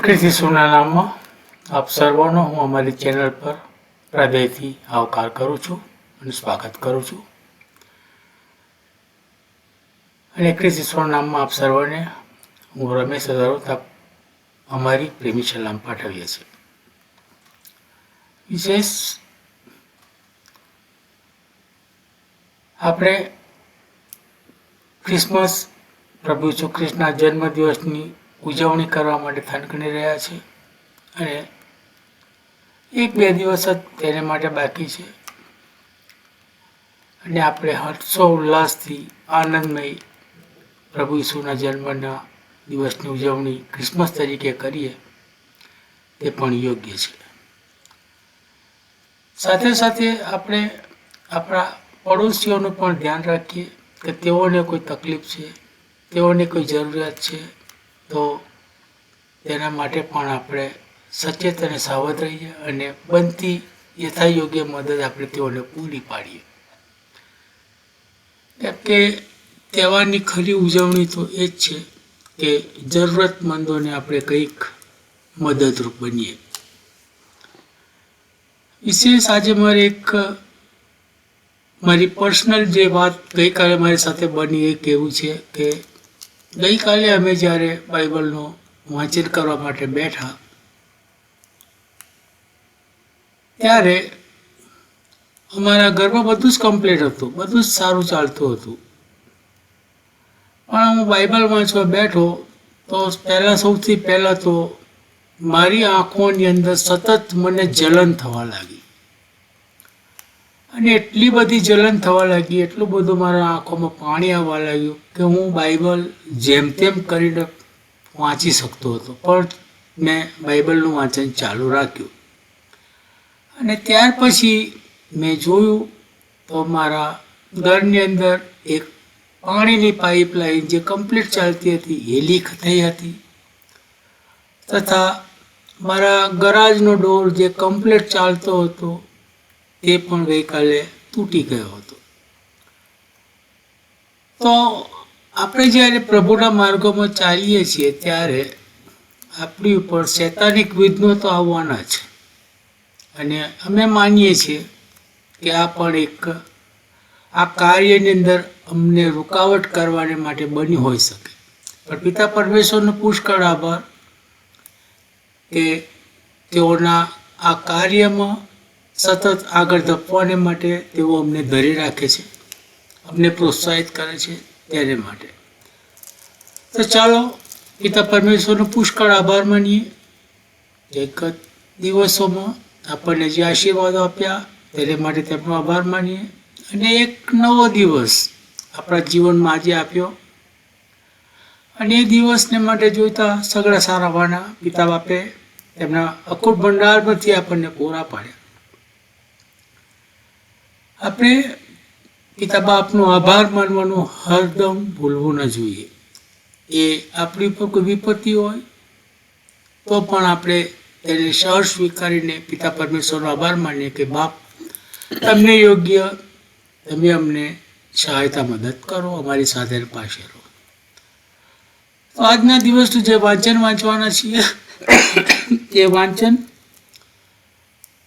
કૃષિ સોના નામમાં આપ સર્વનો હું અમારી ચેનલ પર હૃદયથી આવકાર કરું છું અને સ્વાગત કરું છું. અને કૃષિ નામમાં આપ સર્વને હું રમેશ હજારોત આપ અમારી પ્રેમી સલામ પાઠવીએ છીએ. વિશેષ આપણે ક્રિસમસ પ્રભુ ઈસુ ખ્રિસ્તના જન્મદિવસની ઉજવણી કરવા માટે થનકણી રહ્યા છે અને એક બે દિવસ જ તેને માટે બાકી છે. અને આપણે હર્ષો ઉલ્લાસથી આનંદમય પ્રભુ ઈસુના જન્મના દિવસની ઉજવણી ક્રિસમસ તરીકે કરીએ તે પણ યોગ્ય છે. સાથે સાથે આપણે આપણા પડોશીઓનું પણ ધ્યાન રાખીએ કે તેઓને કોઈ તકલીફ છે, તેઓને કોઈ જરૂરિયાત છે તો તેના માટે પણ આપણે સચેત અને સાવધ રહીએ અને બનતી યથાયોગ્ય મદદ આપણે તેઓને પૂરી પાડીએ. કેમ કે તહેવારની ખરી ઉજવણી તો એ જ છે કે જરૂરતમંદોને આપણે કંઈક મદદરૂપ બનીએ. વિશેષ આજે મારે એક મારી પર્સનલ જે વાત ગઈકાલે મારી સાથે બની એ કેવું છે કે ગઈકાલે અમે જ્યારે બાઇબલનું વાંચન કરવા માટે બેઠા, ત્યારે અમારા ઘરમાં બધું જ કમ્પ્લીટ હતું, બધું જ સારું ચાલતું હતું. પણ હું બાઇબલ વાંચવા બેઠો, તો પહેલાં સૌથી પહેલાં તો મારી આંખોની અંદર સતત મને જલન થવા લાગી અને એટલી બધી જલન થવા લાગી, એટલું બધું મારા આંખોમાં પાણી આવવા લાગ્યું કે હું બાઇબલ જેમ તેમ કરીને વાંચી શકતો હતો. પણ મેં બાઇબલનું વાંચન ચાલુ રાખ્યું. અને ત્યાર પછી મેં જોયું તો મારા ઘરની અંદર એક પાણીની પાઇપલાઇન જે કમ્પ્લીટ ચાલતી હતી એ લીક થઈ હતી. તથા મારા ગરાજનો ડોર જે કમ્પ્લીટ ચાલતો હતો તે પણ ગઈકાલે તૂટી ગયો હતો. તો આપણે જ્યારે પ્રભુના માર્ગોમાં ચાલીએ છીએ ત્યારે આપણી ઉપર શૈતાનિક વિઘ્નો તો આવવાના છે અને અમે માનીએ છીએ કે આ પણ એક આ કાર્યની અંદર અમને રૂકાવટ કરવાને માટે બની હોઈ શકે. પણ પિતા પરમેશ્વરનો પુષ્કળ આભાર કે તેઓના આ કાર્યમાં સતત આગળ ધપવાને માટે તેઓ અમને ધરી રાખે છે. અમને પ્રોત્સાહિત કરે છે તેને માટે. તો ચાલો, પિતા પરમેશ્વરનો પુષ્કળ આભાર માનીએ. જ દિવસોમાં આપણને જે આશીર્વાદો આપ્યા તેને માટે તેમનો આભાર માનીએ. અને એક નવો દિવસ આપણા જીવનમાં આજે આપ્યો. અને એ દિવસને માટે જોઈતા સગળા સારા વાના પિતા બાપે તેમના અકૂટ ભંડારમાંથી આપણને પૂરા પાડ્યા. આપણે પિતા બાપનો આભાર માનવાનો હરદમ ભૂલવું ન જોઈએ. એ આપણી ઉપર કોઈ વિપત્તિ હોય, તો પણ આપણે તેને સહર સ્વીકારીને પિતા પરમેશ્વરનો આભાર માનીએ કે, બાપ, તમને યોગ્ય, તમે અમને સહાયતા મદદ કરો, અમારી સાથે પાસે રહો. તો આજના દિવસનું જે વાંચન વાંચવાના છીએ, એ વાંચન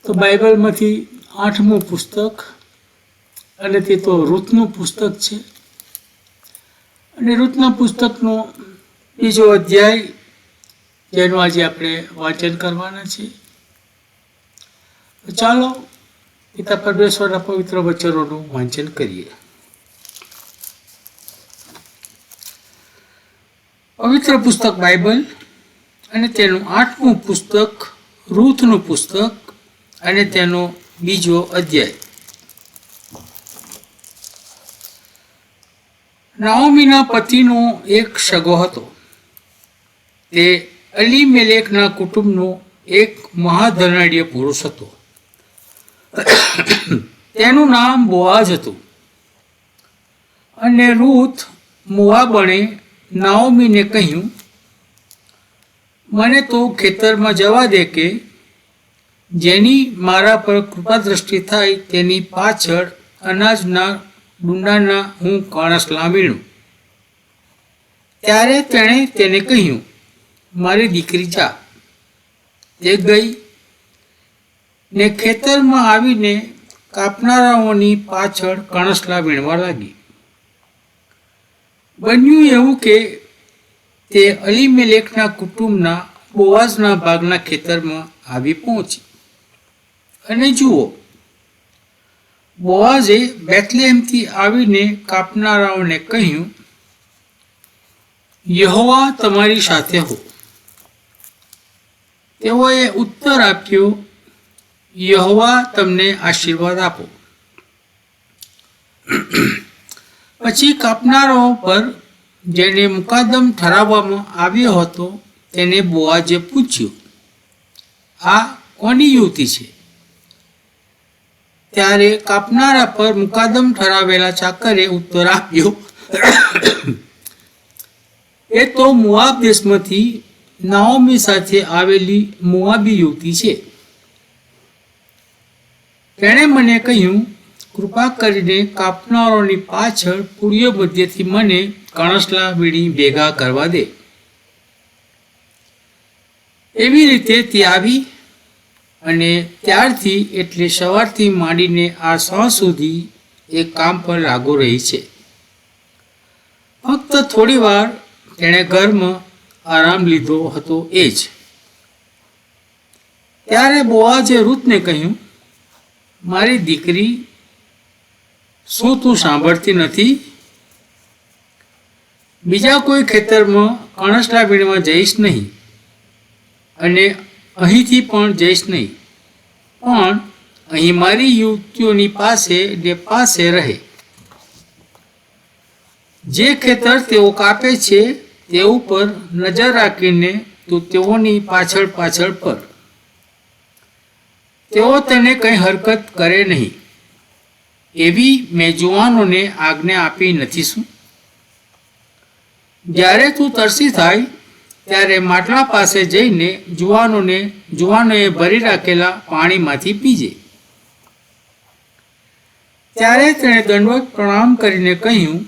તો બાઇબલમાંથી આઠમું પુસ્તક અને તે તો ઋતનું પુસ્તક છે. અને ઋતના પુસ્તકનો બીજો અધ્યાય, જેનું આજે આપણે વાંચન કરવાના છે ચાલો, પિતા પરમેશ્વરના પવિત્ર વચનોનું વાંચન કરીએ. પવિત્ર પુસ્તક બાઇબલ અને તેનું આઠમું પુસ્તક, રૂથનું પુસ્તક અને તેનો બીજો અધ્યાય. નાઓમીના પતિનો એક સગો હતો. તે અલી મેલેકના કુટુંબનો એક મહાધનાઢ્ય પુરુષ હતો. તેનું નામ બોઆજ હતું. અને રૂથ મોઆબણે નાઓમીને કહ્યું, મને તો ખેતરમાં જવા દે કે જેની મારા પર કૃપા દ્રષ્ટિ થાય તેની પાછળ અનાજના ડુંડાના હું કણસ લાંબીણું. ત્યારે તેણે તેને કહ્યું, મારી દીકરી જા. તે ગઈ ને ખેતરમાં આવીને કાપનારાઓની પાછળ કણસલા વીણવા લાગી. બન્યું એવું કે તે અલીમેલેકના કુટુંબના બોવાઝના ભાગના ખેતરમાં આવી પહોંચી. અને જુઓ બોઆઝે બેથલેમથી આવીને કાપનારાઓને કહ્યું, યહોવા તમારી સાથે હો. તેઓએ ઉત્તર આપ્યો, યહોવા તમને આશીર્વાદ આપો. પછી કાપનારાઓ પર, જેને મુકાદમ ઠરાવવામાં આવ્યો હતો, તેને બોઆજે પૂછ્યું, આ કોની યુવતી છે? ત્યારે કાપનારા પર મુકાદમ ઠરાવેલા ચાકરે ઉત્તર આપ્યો. એ તો મુઆબ દેશમાંથી નાઓમી સાથે આવેલી મુઆબી યુવતી છે. તેણે મને કહ્યું, કૃપા કરીને કાપનારોની પાછળ પૂર્ય મધ્યથી મને કણસલા વીણી ભેગા કરવા દે. એવી રીતે તે આવી અને ત્યારથી એટલે સવારથી માંડીને આ સાંજ સુધી એ કામ પર લાગુ રહી છે. ફક્ત થોડી વાર તેણે ઘરમાં આરામ લીધો હતો એ જ. ત્યારે બોઆજે રૂથને કહ્યું, મારી દીકરી, શું તું સાંભળતી નથી? બીજા કોઈ ખેતરમાં કણસલા વીણવા જઈશ નહીં. અને અહીંથી પણ જઈશ નહીં. પણ અહીં મારી યુવતીઓની પાસે ને પાસે રહે. જે ખેતર તેઓ કાપે છે, તે ઉપર નજર રાખીને તું તેઓની પાછળ પાછળ પર. તેઓ તેને કંઈ હરકત કરે નહીં. એવી મેં જુવાનોને આજ્ઞા આપી નથી શું? જ્યારે તું તરસી થાય ત્યારે માટલા પાસે જઈને જુવાનોને, જુવાનોએ ભરી રાખેલા પાણીમાંથી પીજે. ત્યારે તેણે દંડવત પ્રણામ કરીને કહ્યું,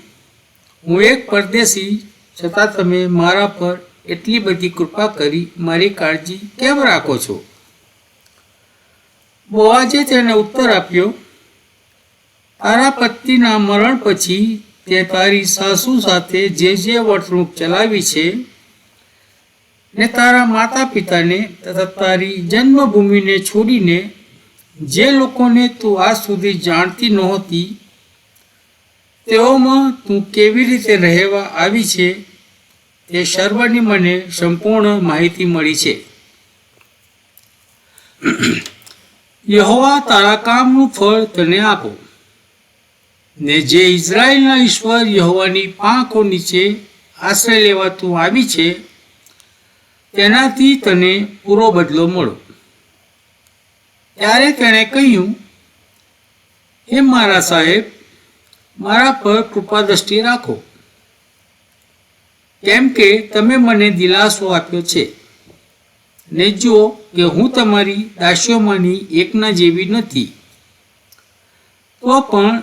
હું એક પરદેશી, છતાં તમે મારા પર એટલી બધી કૃપા કરી મારી કાળજી કેમ રાખો છો? બોઆજે તેને ઉત્તર આપ્યો, તારા પતિના મરણ પછી તે તારી સાસુ સાથે જે જે વર્તણૂક ચલાવી છે ને તારા માતા પિતાને તથા તારી જન્મભૂમિને છોડીને જે લોકોને તું આજ સુધી જાણતી નહોતી, તેઓમાં તું કેવી રીતે રહેવા આવી છે તે સર્વની મને સંપૂર્ણ માહિતી મળી છે. યહોવા તારા કામનું ફળ તને આપો. ને જે ઇઝરાયલના ઈશ્વર યહોવાની પાંખો નીચે આશ્રય લેવા તું આવી છે તેનાથી તને પૂરો બદલો મળો. ત્યારે તેણે કહ્યું, હે મારા સાહેબ, મારા પર કૃપા દ્રષ્ટિ રાખો. કેમ કે તમે મને દિલાસો આપ્યો છે. ને જુઓ કે હું તમારી દાસીઓમાંની એકના જેવી નથી, તો પણ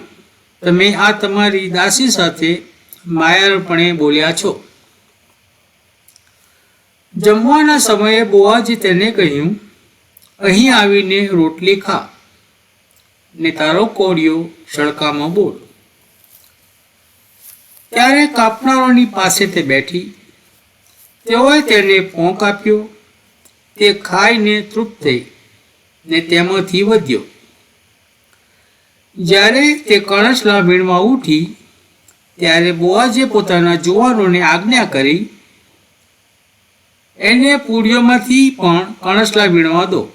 તમે આ તમારી દાસી સાથે માયાળપણે બોલ્યા છો. જમવાના સમયે બોઆજી તેને કહ્યું, અહીં આવીને રોટલી ખા. ને તારો કોળિયો સડકામાં બોલ ત્યારે કાપનારોની પાસે તે બેઠી. તેઓએ તેને પોંક આપ્યો. તે ખાઈને તૃપ્ત થઈ ને તેમાંથી વધ્યો. જ્યારે તે કણસલા વીણવા ઉઠી, ત્યારે બોઆજે પોતાના જુવાનોને આજ્ઞા કરી એને પૂળીઓમાંથી પણ કણસલા વીણવા દો.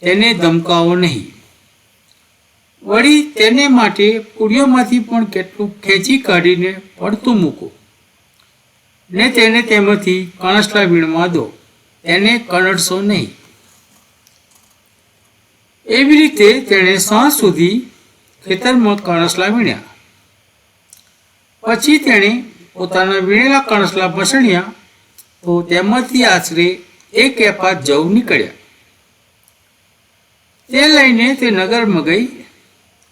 તેને ધમકાવો નહીં. વળી તેને માટે પૂળીઓમાંથી પણ કેટલું ખેંચી કાઢીને પડતું મૂકો. ને તેને તેમાંથી કણસલા વીણવા દો. તેને કણડશો નહીં. એવી રીતે તેણે સાંજ સુધી ખેતરમાં કણસલા વીણ્યા. પછી તેણે પોતાના વીણેલા કણસલા મસણ્યા તો તેમાંથી આશરે એક એપા જવ નીકળ્યા. તે લઈને તે નગરમાં ગઈ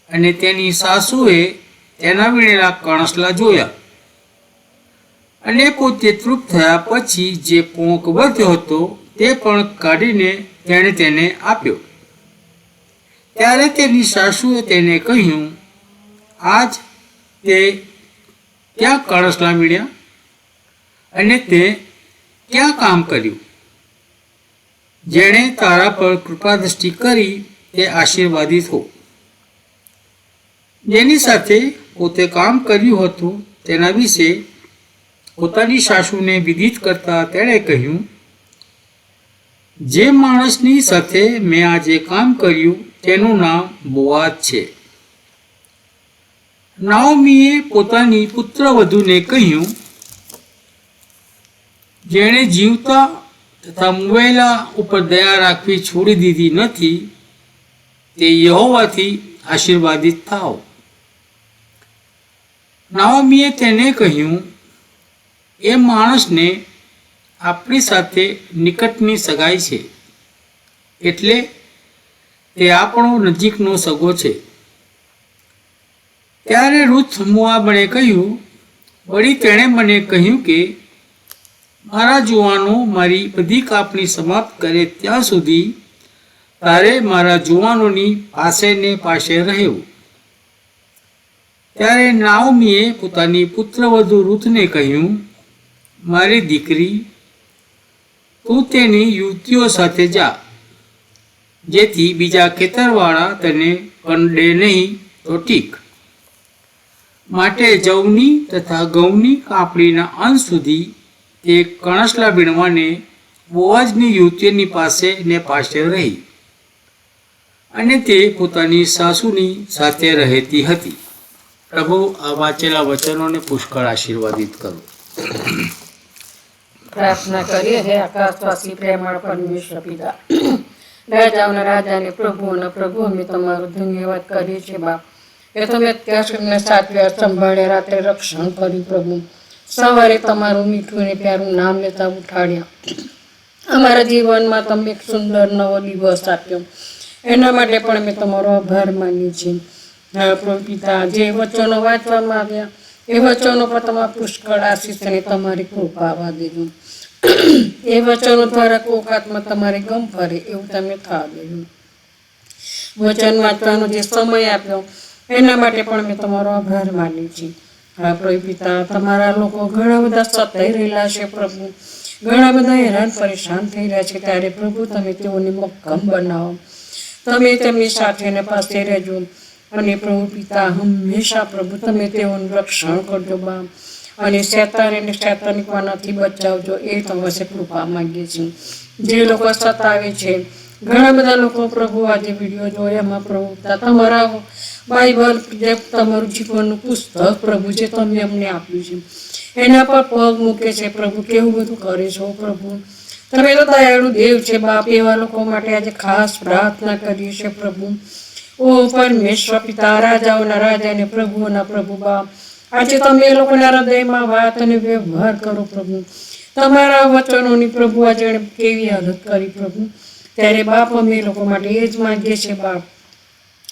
અને તેની સાસુએ તેના વીણેલા કણસલા જોયા. અને પોતે તૃપ્ત થયા પછી જે પોંક વધ્યો હતો તે પણ કાઢીને તેણે તેને આપ્યો. ત્યારે તેની સાસુએ તેને કહ્યું, આજ તે ક્યાં કણસલા વીણ્યા? અને તે ક્યાં કામ કર્યું? જેણે તારા પર કૃપા દ્રષ્ટિ કરી તે આશીર્વાદિત હો જેની સાથે પોતે કામ કર્યું હતું તેના વિશે પોતાની સાસુને વિદિત કરતા તેણે કહ્યું, જે માણસની સાથે મેં આજે કામ કર્યું તેનું નામ બોઆજ છે. નાઓમીએ પોતાની પુત્રવધુને કહ્યું જેણે જીવતા તથા મુવાયેલા ઉપર દયા રાખવી છોડી દીધી નથી, તે યહોવાથી આશીર્વાદિત થાઓ. નાઓમીએ તેને કહ્યું, એ માણસને આપણી સાથે નિકટની સગાઈ છે, એટલે તે આપણો નજીકનો સગો છે. ત્યારે રૂથ મુઆબણે કહ્યું, વળી તેણે મને કહ્યું કે મારા જુવાનો મારી બધી કાપણી સમાપ્ત કરે ત્યાં સુધી તારે મારા જુવાનોની પાસે ને પાસે રહેવું. ત્યારે નાઓમીએ પોતાની પુત્રવધુ રૂથને કહ્યું, મારી દીકરી, તું તેની યુવતીઓ સાથે જા. જેથી બીજા ખેતરવાળા તને કંડે નહીં તો ઠીક. માટે જવની તથા ઘઉંની કાપડીના અંત સુધી તે કણસલા ભીણવાની બોવાજની યુવતીની પાસે ને પાસે રહી અને તે પોતાની સાસુની સાથે રહેતી હતી. પ્રભુ આ વાંચેલા વચનોને પુષ્કળ આશીર્વાદિત કરો. પ્રાર્થના કરીએ હે આકાશવાસી પ્રેમાળ પરમેશ્વર પિતા. રાજાઓના રાજાને પ્રભુઓના પ્રભુ, અમે તમારો ધન્યવાદ કરીએ છીએ બાપ. એ તમે અત્યાર સુધીના સંભાળ્યા, રાત્રે રક્ષણ કર્યું પ્રભુ. સવારે તમારું મીઠું અને પ્યારું નામ લેતા ઉઠાડ્યા. અમારા જીવનમાં તમે એક સુંદર નવો દિવસ આપ્યો. એના માટે પણ અમે તમારો આભાર માનીએ છીએ પિતા જે વચનો વાંચવામાં આવ્યા, એ વચનો પર તમારા પુષ્કળ આશીષ અને તમારી કૃપા આવવા દેજો. એ વચનો દ્વારા કોકાતમાં તમારે ગમ ફરે એવું તમે થવા દેજો. વચન વાંચવાનો જે સમય આપ્યો, એના માટે પણ મેં તમારો આભાર માની છીએ પ્રભુ પિતા, તમારા લોકો ઘણા બધા સતાઈ રહેલા છે, પ્રભુ. ઘણા બધા હેરાન પરેશાન થઈ રહ્યા છે, ત્યારે પ્રભુ, તમે તેઓને મક્કમ બનાવો. તમે તેમની સાથે પાસે રહેજો. અને પ્રભુ પિતા, હંમેશા પ્રભુ, તમે તેઓનું રક્ષણ કરજો, બા. અને શેતાન અને શેતાનિકવાનાથી બચાવજો, એ તમારે કૃપા માંગીએ છીએ જે લોકો સતાવે છે, ઘણા બધા લોકો પ્રભુ આજે વીડિયો જોયા, એમાં પ્રભુ તમારા બાઇબલ જે તમારું જીવનનું પુસ્તક પ્રભુ જે તમે અમને આપ્યું છે. એના પર પગ મૂકે છે પ્રભુ, કેવું બધું કરે છો પ્રભુ? તમે તો દયાળુ દેવ છે, બાપ એવા લોકો માટે આજે ખાસ પ્રાર્થના કરીએ છીએ પ્રભુ. ઓ પરમેશ્વર પિતા, રાજાઓના રાજા અને પ્રભુઓના પ્રભુ બાપ, આજે તમે એ લોકોના હૃદયમાં વાત અને વ્યવહાર કરો પ્રભુ. તમારા વચનોની પ્રભુ આજે કેવી હાલત કરી પ્રભુ? ત્યારે બાપ અમે લોકો માટે એ જ માગીએ છીએ બાપ.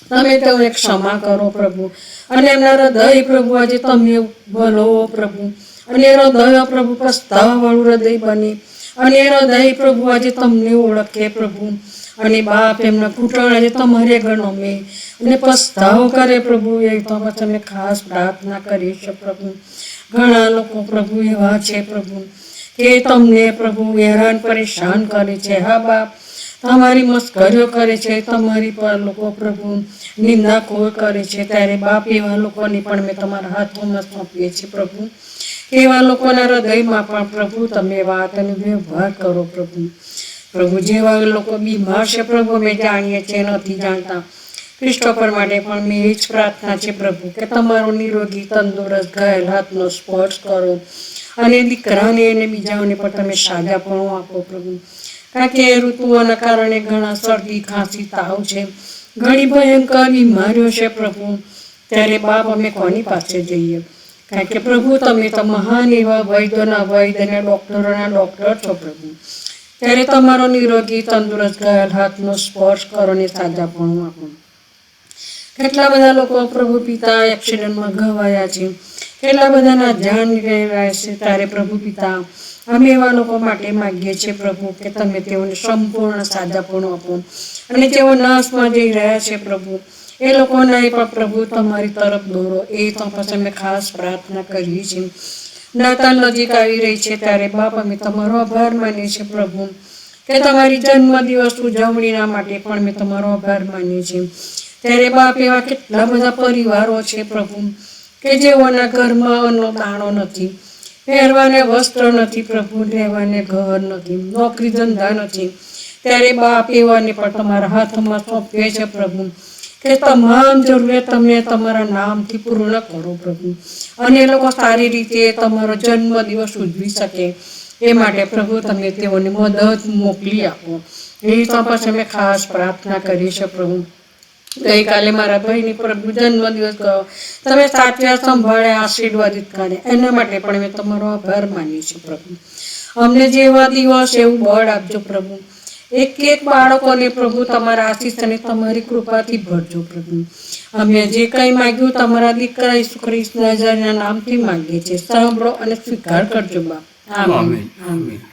તમે તેઓને ક્ષમા કરો પ્રભુ. અને એમના હૃદય પ્રભુ, આજે તમે ભલો પ્રભુ. અને હૃદય પ્રભુ પસ્તાવાળું હૃદય બને. અને હૃદય પ્રભુ આજે તમને ઓળખે પ્રભુ. અને બાપ એમના ઘૂંટણ આજે તમારે ગણમે અને પસ્તાવો કરે પ્રભુ, એ તો તમે ખાસ પ્રાર્થના કરી છે પ્રભુ. ઘણા લોકો પ્રભુ એવા છે પ્રભુ, કે તમને પ્રભુ હેરાન, પરેશાન કરે છે. હા બાપ તમારી મસ્કરીઓ કરે છે, તમારી પર લોકો પ્રભુ નિંદા કોઈ કરે છે, ત્યારે બાપ એવા લોકોની પણ મેં તમારા હાથોમાં સોંપીએ છીએ પ્રભુ. એવા લોકોના હૃદયમાં પણ પ્રભુ તમે વાત અને વ્યવહાર કરો પ્રભુ. પ્રભુ જેવા લોકો બીમાર છે પ્રભુ મેં જાણીએ છીએ, નથી જાણતા. ક્રિસ્ટોફર માટે પણ મેં એ જ પ્રાર્થના છે પ્રભુ, કે તમારો નિરોગી, તંદુરસ્ત, ઘાયલ હાથનો સ્પર્શ કરો. અને દીકરાને અને બીજાઓને પણ તમે સાજાપણું આપો પ્રભુ. કારણ કે ઋતુઓના કારણે ઘણા શરદી, ખાંસી, તાવ છે. ઘણી ભયંકર બીમારીઓ છે પ્રભુ. ત્યારે બાપ અમે કોની પાસે જઈએ? કારણ કે પ્રભુ, તમે તો મહાન એવા વૈદ્યોના વૈદ અને ડૉક્ટરોના ડૉક્ટર છો પ્રભુ. ત્યારે તમારો નિરોગી, તંદુરસ્ત ઘાયલ હાથનો સ્પર્શ કરો ને સાજાપણું આપો. કેટલા બધા લોકો પ્રભુ પિતા એક્સિડન્ટમાં ઘવાયા છે. કેટલા બધાના જાન ગયેલા છે તારે પ્રભુ પિતા, અમે એવા લોકો માટે માગીએ છીએ પ્રભુ કે તમે તેઓને સંપૂર્ણ સાજાપણું આપો. અને તેઓ નાશમાં જઈ રહ્યા છે પ્રભુ. એ લોકોને પણ પ્રભુ તમારી તરફ દોરો. એ તો પછી અમે ખાસ પ્રાર્થના કરીએ છીએ. નાતાલ નજીક આવી રહી છે ત્યારે બાપ અમે તમારો આભાર માનીએ છીએ પ્રભુ. કે તમારી જન્મ દિવસ ઉજવણીના માટે પણ મેં તમારો આભાર માનીએ છીએ. ત્યારે બાપ એવા કેટલા બધા પરિવારો છે પ્રભુ. કે જેઓના ઘરમાં અન્નો દાણો નથી, પહેરવાને વસ્ત્ર નથી, પ્રભુ રહેવાને ઘર નથી, નોકરી ધંધા નથી. ત્યારે બાપ એવાને પણ તમારા હાથમાં સોંપે છે પ્રભુ, કે તમામ જરૂરિયાત તમે તમારા નામથી પૂર્ણ કરો પ્રભુ. અને એ લોકો સારી રીતે તમારો જન્મદિવસ ઉજવી શકે. એ માટે પ્રભુ તમે તેઓને મદદ મોકલી આપો. એ તો પછી અમે ખાસ પ્રાર્થના કરી છે પ્રભુ. ગઈકાલે મારા ભાઈની પ્રભુ જન્મ ગયો. તમે સાચવ્યા સંભાળે આશીર્વાદિત કાઢે. એના માટે પણ મેં તમારો આભાર માનીએ છું પ્રભુ. અમને જેવા દિવસ એવું બળ આપજો પ્રભુ. એક એક બાળકોને પ્રભુ તમારા આશીષ અને તમારી કૃપાથી ભરજો પ્રભુ. અમે જે કંઈ માંગ્યું તમારા દીકરા ઈસુ ખ્રિસ્તના નામથી માંગીએ છીએ. સાંભળો અને સ્વીકાર કરજો બાપ. Amen amen